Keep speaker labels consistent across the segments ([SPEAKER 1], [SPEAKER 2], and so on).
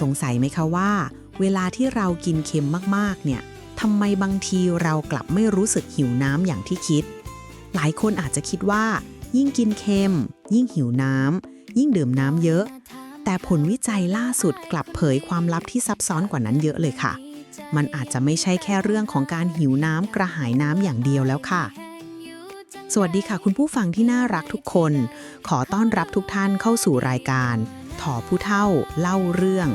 [SPEAKER 1] สงสัยไหมคะว่า เวลาที่เรากินเค็มมากๆ เนี่ยทำไมบางทีเรากลับไม่รู้สึกหิวน้ำอย่างที่คิด หลายคนอาจจะคิดว่า ยิ่งกินเค็ม ยิ่งหิวน้ำยิ่งดื่มน้ำเยอะ แต่ผลวิจัยล่าสุดกลับเผยความลับที่ซับซ้อนกว่านั้นเยอะเลยค่ะ มันอาจจะไม่ใช่แค่เรื่องของการหิวน้ำกระหายน้ำอย่างเดียวแล้วค่ะสวัสดีค่ะ คุณผู้ฟังที่น่ารักทุกคน ขอต้อนรับทุกท่านเข้าสู่รายการ ถอผู้เท่าเล่าเรื่อง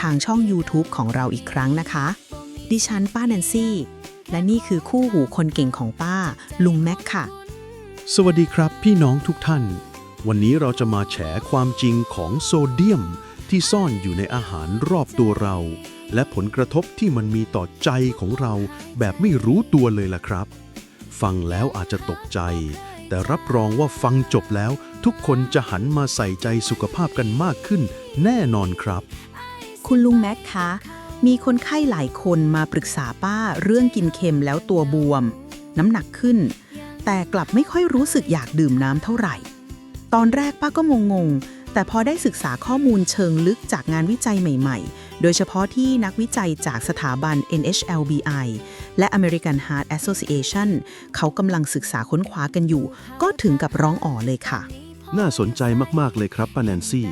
[SPEAKER 1] ทางช่อง YouTube ของเราอีกครั้งนะคะ ดิฉันป้าแนนซี่ และนี่คือคู่หูคนเก่งของป้า ลุงแม็กค่ะ
[SPEAKER 2] สวัสดีครับพี่น้องทุกท่าน วันนี้เราจะมาแฉความจริงของโซเดียม ที่ซ่อนอยู่ในอาหารรอบตัวเรา และผลกระทบที่มันมีต่อใจของเราแบบไม่รู้ตัวเลยล่ะครับ ฟังแล้วอาจจะตกใจ แต่รับรองว่าฟังจบแล้ว ทุกคนจะหันมาใส่ใจสุขภาพกันมากขึ้น แน่นอนครับ
[SPEAKER 1] คุณลุงแม็กคะ มีคนไข้หลายคนมาปรึกษาป้าเรื่องกินเค็มแล้วตัวบวม น้ำหนักขึ้น แต่กลับไม่ค่อยรู้สึกอยากดื่มน้ำเท่าไหร่ ตอนแรกป้าก็งงๆ แต่พอได้ศึกษาข้อมูลเชิงลึกจากงานวิจัยใหม่ ๆ โดยเฉพาะที่นักวิจัยจากสถาบัน NHLBI และ American Heart Association เขากำลังศึกษาค้นคว้ากันอยู่ ก็ถึงกับร้องอ๋อเลยค่ะ
[SPEAKER 2] น่าสนใจมาก ๆ เลยครับป้าแนนซี่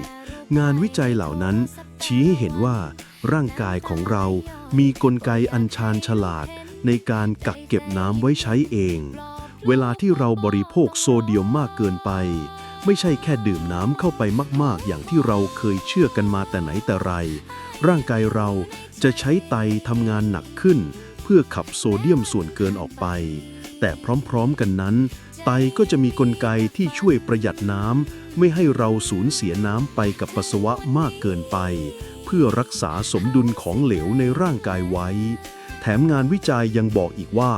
[SPEAKER 2] งานวิจัยเหล่านั้น ชี้ให้เห็นว่า ร่างกายของเรา มีกลไกอันชาญฉลาด ในการกักเก็บน้ำไว้ใช้เอง เวลาที่เราบริโภคโซเดียมมากเกินไป ไม่ใช่แค่ดื่มน้ำเข้าไปมาก ๆ อย่างที่เราเคยเชื่อกันมาแต่ไหนแต่ไร ร่างกายเราจะใช้ไตทำงานหนักขึ้น พื่อขับโซเดียมส่วนเกินออกไป แต่พร้อมๆกันนั้น ไตก็จะมีกลไกที่ช่วยประหยัดน้ำไม่ให้เราสูญเสียน้ำไปกับปัสสาวะมากเกินไป เพื่อรักษาสมดุลของเหลวในร่างกายไว้ แถมงานวิจัยยังบอกอีกว่า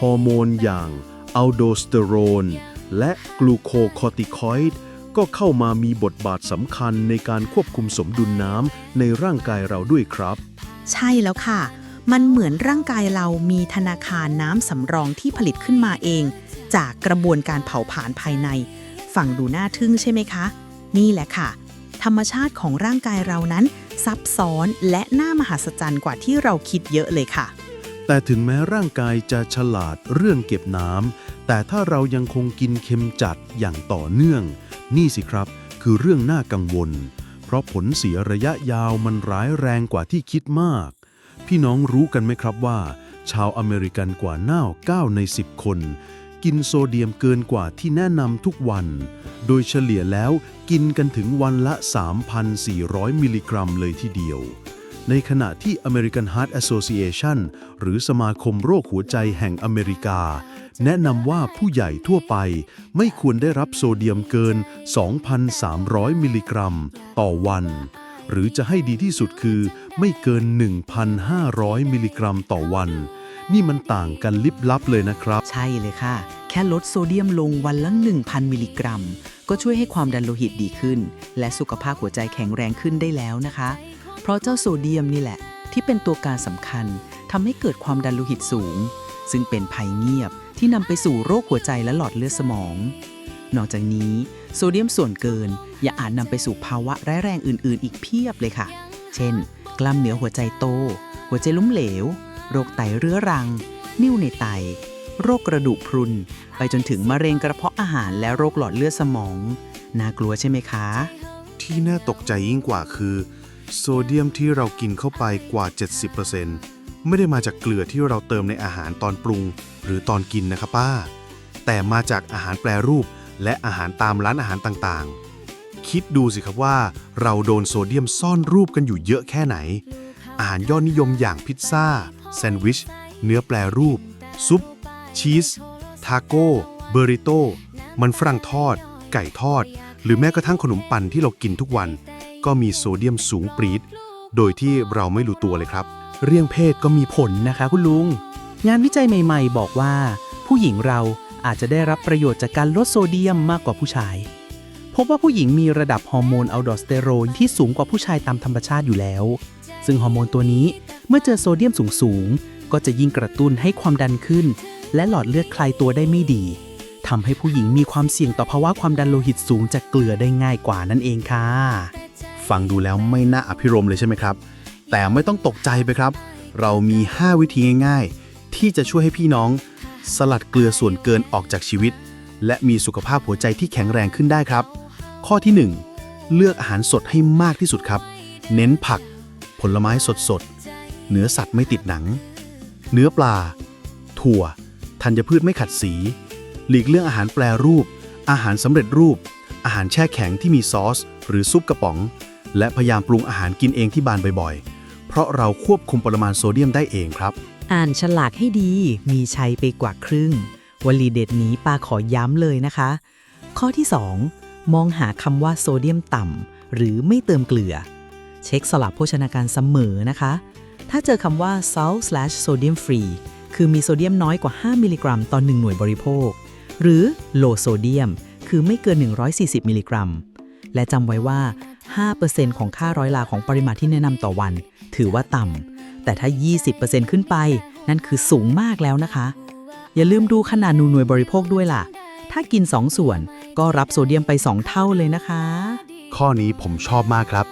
[SPEAKER 2] ฮอร์โมนอย่างอัลโดสเตอโรนและกลูโคคอติคอยด์ก็เข้ามามีบทบาทสำคัญในการควบคุมสมดุลน้ำในร่างกายเราด้วยครับ
[SPEAKER 1] ใช่แล้วค่ะ มันเหมือนร่างกายเรามีธนาคารน้ำสำรองที่ผลิตขึ้นมาเอง จากกระบวนการเผาผลาญภายในฟังดูน่าทึ่งใช่ไหมคะ นี่แหละค่ะ ธรรมชาติของร่างกายเรานั้น ซับซ้อนและน่ามหัศจรรย์กว่าที่เราคิดเยอะเลยค่ะ
[SPEAKER 2] แต่ถึงแม้ร่างกายจะฉลาดเรื่องเก็บน้ำแต่ถ้าเรายังคงกินเค็มจัดอย่างต่อเนื่อง นี่สิครับ คือเรื่องน่ากังวล เพราะผลเสียระยะยาวมันร้ายแรงกว่าที่คิดมาก พี่น้องรู้กันไหมครับว่า ชาวอเมริกันกว่าหน้า9ใน 10 คน กินโซเดียมเกินกว่าที่แนะนำทุกวัน โดยเฉลี่ยแล้วกินกันถึงวันละ 3,400 มิลลิกรัมเลยทีเดียว ในขณะที่ American Heart Association หรือสมาคมโรคหัวใจแห่งอเมริกา แนะนำว่าผู้ใหญ่ทั่วไปไม่ควรได้รับโซเดียมเกิน 2,300 มิลลิกรัม ต่อวัน หรือจะให้ดีที่สุดคือ ไม่เกิน 1,500 มิลลิกรัมต่อวัน นี่มันต่างกันลิบลับเลยนะครับ
[SPEAKER 3] ใช่เลยค่ะ แค่ลดโซเดียมลงวันละ 1,000 มิลลิกรัม ก็ช่วยให้ความดันโลหิตดีขึ้น และสุขภาพหัวใจแข็งแรงขึ้นได้แล้วนะคะ เพราะเจ้าโซเดียมนี่แหละ ที่เป็นตัวการสำคัญทำให้เกิดความดันโลหิตสูง ซึ่งเป็นภัยเงียบที่นำไปสู่โรคหัวใจและหลอดเลือดสมอง นอกจากนี้โซเดียมส่วนเกินยังอาจนำไปสู่ภาวะร้ายแรงอื่น ๆ อีกเพียบเลยค่ะ เช่น กล้ามเนื้อหัวใจโต หัวใจล้มเหลว โรคไตเรื้อรัง นิ่วในไต โรคกระดูกพรุน ไปจนถึงมะเร็งกระเพาะอาหารและโรคหลอดเลือดสมอง น่ากลัวใช่ไหมคะ
[SPEAKER 4] ที่น่าตกใจยิ่งกว่าคือ โซเดียมที่เรากินเข้าไปกว่า 70%ไม่ได้มาจากเกลือที่เราเติมในอาหารตอนปรุง หรือตอนกินนะครับป้า แต่มาจากอาหารแปรรูป และอาหารตามร้านอาหารต่างๆ คิดดูสิครับว่า เราโดนโซเดียมซ่อนรูปกันอยู่เยอะแค่ไหน อาหารยอดนิยมอย่างพิซซ่า แซนด์วิช เนื้อแปรรูป ซุป ชีส ทาโก้ เบอริโต้มันฝรั่งทอด ไก่ทอด หรือแม้กระทั่งขนมปังที่เรากินทุกวัน ก็มีโซเดียมสูงปรีด โดยที่เราไม่รู้ตัวเลยครับ
[SPEAKER 5] เรื่องเพศก็มีผลนะคะคุณลุง งานวิจัยใหม่ ๆ บอกว่า ผู้หญิงเรา อาจจะได้รับประโยชน์จากการลดโซเดียมมากกว่าผู้ชาย พบว่าผู้หญิงมีระดับฮอร์โมนอัลโดสเตโรนที่สูงกว่าผู้ชายตามธรรมชาติอยู่แล้ว ซึ่งฮอร์โมนตัวนี้เมื่อเจอโซเดียมสูงๆก็จะยิ่งกระตุ้นให้ความดันขึ้น และหลอดเลือดคลายตัวได้ไม่ดีทำให้ผู้หญิงมีความเสี่ยงต่อภาวะความดันโลหิตสูงจากเกลือได้ง่ายกว่านั่นเองค่ะ
[SPEAKER 4] ฟังดูแล้วไม่น่าอภิรมเลยใช่ไหมครับ แต่ไม่ต้องตกใจไปครับ เรามี 5 วิธีง่าย ๆ ที่จะช่วยให้พี่น้อง สลัดเกลือส่วนเกินออกจากชีวิต และมีสุขภาพหัวใจที่แข็งแรงขึ้นได้ครับ ข้อที่ 1 เลือกอาหารสดให้มากที่สุดครับ เน้นผัก ผลไม้สดๆเนื้อสัตว์ไม่ติดหนัง เนื้อปลา ถั่ว ธัญพืชไม่ขัดสี หลีกเลี่ยงอาหารแปรรูป อาหารสำเร็จรูป อาหารแช่แข็งที่มีซอส หรือซุปกระป๋อง และพยายามปรุงอาหารกินเองที่บ้านบ่อยๆ เพราะเราควบคุมปริมาณโซเดียมได้เองครับ
[SPEAKER 1] อ่านฉลากให้ดี มีชัยไปกว่าครึ่ง วลีเด็ดนี้ปาขอย้ำเลยนะคะ ข้อที่ 2 มองหาคำว่าโซเดียมต่ำหรือไม่เติมเกลือ เช็คสลับโภชนาการเสมอนะคะ ถ้าเจอคำว่า salt slash sodium free คือมีโซเดียมน้อยกว่า 5 มิลลิกรัมต่อ 1 หน่วยบริโภค หรือ low sodium คือไม่เกิน 140 มิลลิกรัม และจำไว้ว่า 5%ของค่าร้อยลาของปริมาณที่แนะนำต่อวัน ถือว่าต่ำ แต่ถ้า 20%ขึ้นไป นั่นคือสูงมากแล้วนะคะ อย่าลืมดูขนาดหน่วยบริโภคด้วยล่ะ ถ้ากิน 2 ส่วนก็รับโซเดียมไป 2 เท่าเลยนะคะ
[SPEAKER 4] ข้อนี้ผมชอบมากครับ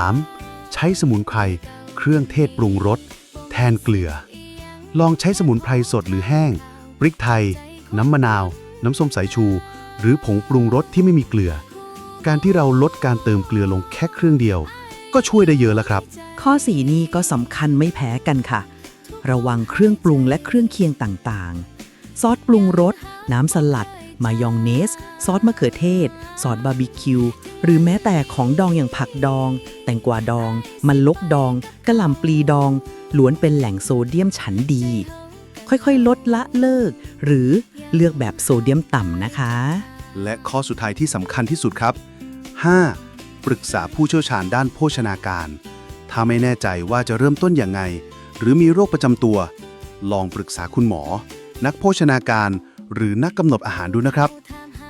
[SPEAKER 4] 3. ใช้สมุนไพรเครื่องเทศปรุงรสแทนเกลือ ลองใช้สมุนไพรสดหรือแห้งพริกไทย น้ำมะนาว น้ำส้มสายชู หรือผงปรุงรสที่ไม่มีเกลือ การที่เราลดการเติมเกลือลงแค่เครื่องเดียว ก็ช่วยได้เยอะแล้วครับ
[SPEAKER 1] ข้อ 4 นี้ก็สำคัญไม่แพ้กันค่ะ ระวังเครื่องปรุงและเครื่องเคียงต่างๆ ซอสปรุงรส น้ำสลัด มายองเนส ซอสมะเขือเทศ ซอสบาร์บีคิว หรือแม้แต่ของดองอย่างผักดอง แตงกวาดอง มันลกดองกระหล่ำปลีดอง ล้วนเป็นแหล่งโซเดียมชั้นดี ค่อยๆ ลดละเลิก หรือเลือกแบบโซเดียมต่ำนะคะ
[SPEAKER 4] และข้อสุดท้ายที่สำคัญที่สุดครับ 5. ปรึกษาผู้เชี่ยวชาญด้านโภชนาการ ถ้าไม่แน่ใจว่าจะเริ่มต้นอย่างไง หรือมีโรคประจำตัว ลองปรึกษาคุณหมอ นักโภชนาการ หรือนักกำหนดอาหารดูนะครับ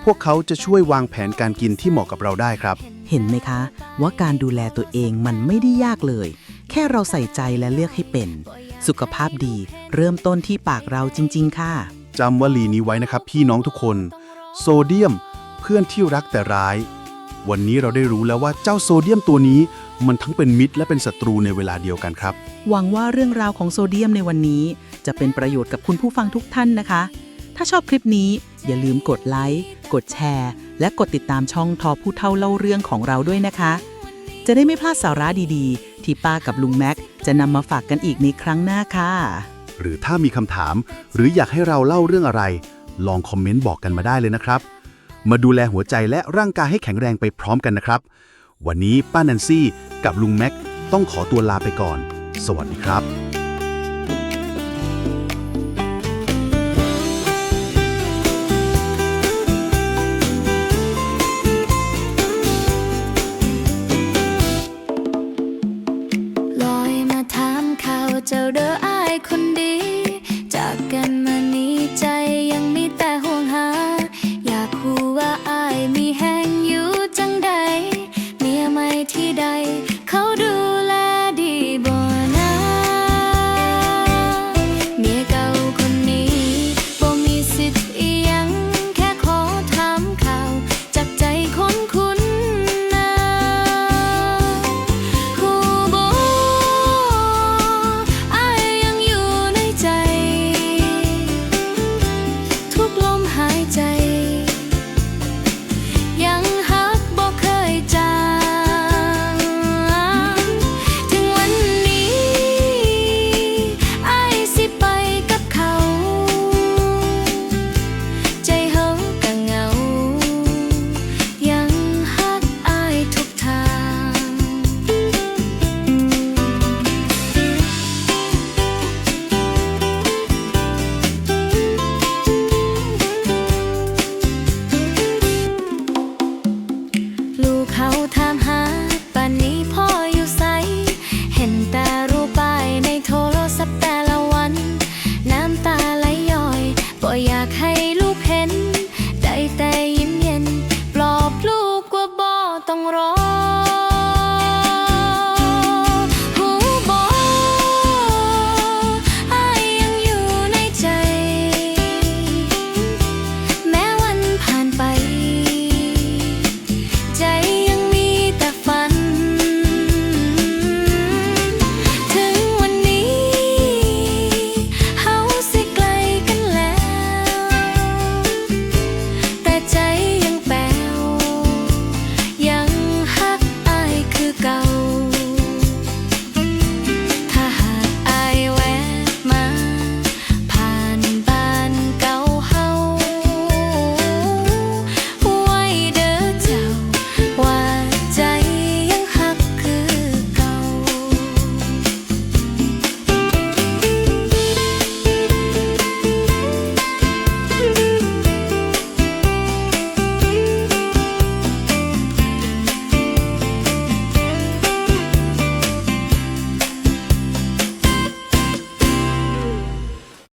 [SPEAKER 4] พวกเขาจะช่วยวางแผนการกินที่เหมาะกับเราได้ครับ
[SPEAKER 1] เห็นไหมคะ ว่าการดูแลตัวเองมันไม่ได้ยากเลย แค่เราใส่ใจและเลือกให้เป็น สุขภาพดี เริ่มต้นที่ปากเราจริง ๆ ค่ะ
[SPEAKER 4] จำวลีนี้ไว้นะครับ พี่น้องทุกคน โซเดียม เพื่อนที่รักแต่ร้าย วันนี้เราได้รู้แล้วว่าเจ้าโซเดียมตัวนี้ มันทั้งเป็นมิตรและเป็นศัตรูในเวลาเดียวกันครับ
[SPEAKER 1] หวังว่าเรื่องราวของโซเดียมในวันนี้ จะเป็นประโยชน์กับคุณผู้ฟังทุกท่านนะคะ ถ้าชอบคลิปนี้อย่าลืมกดไลค์กดแชร์ และกดติดตามช่องทอผู้เท่าเล่าเรื่องของเราด้วยนะคะ จะได้ไม่พลาดสาระดีๆ ที่ป้ากับลุงแม็กจะนำมาฝากกันอีกในครั้งหน้าค่ะ
[SPEAKER 4] หรือถ้ามีคำถาม หรืออยากให้เราเล่าเรื่องอะไร ลองคอมเมนต์บอกกันมาได้เลยนะครับ มาดูแลหัวใจและร่างกายให้แข็งแรงไปพร้อมกันนะครับ วันนี้ป้าแนนซี่กับลุงแม็กต้องขอตัวลาไปก่อน สวัสดีครับ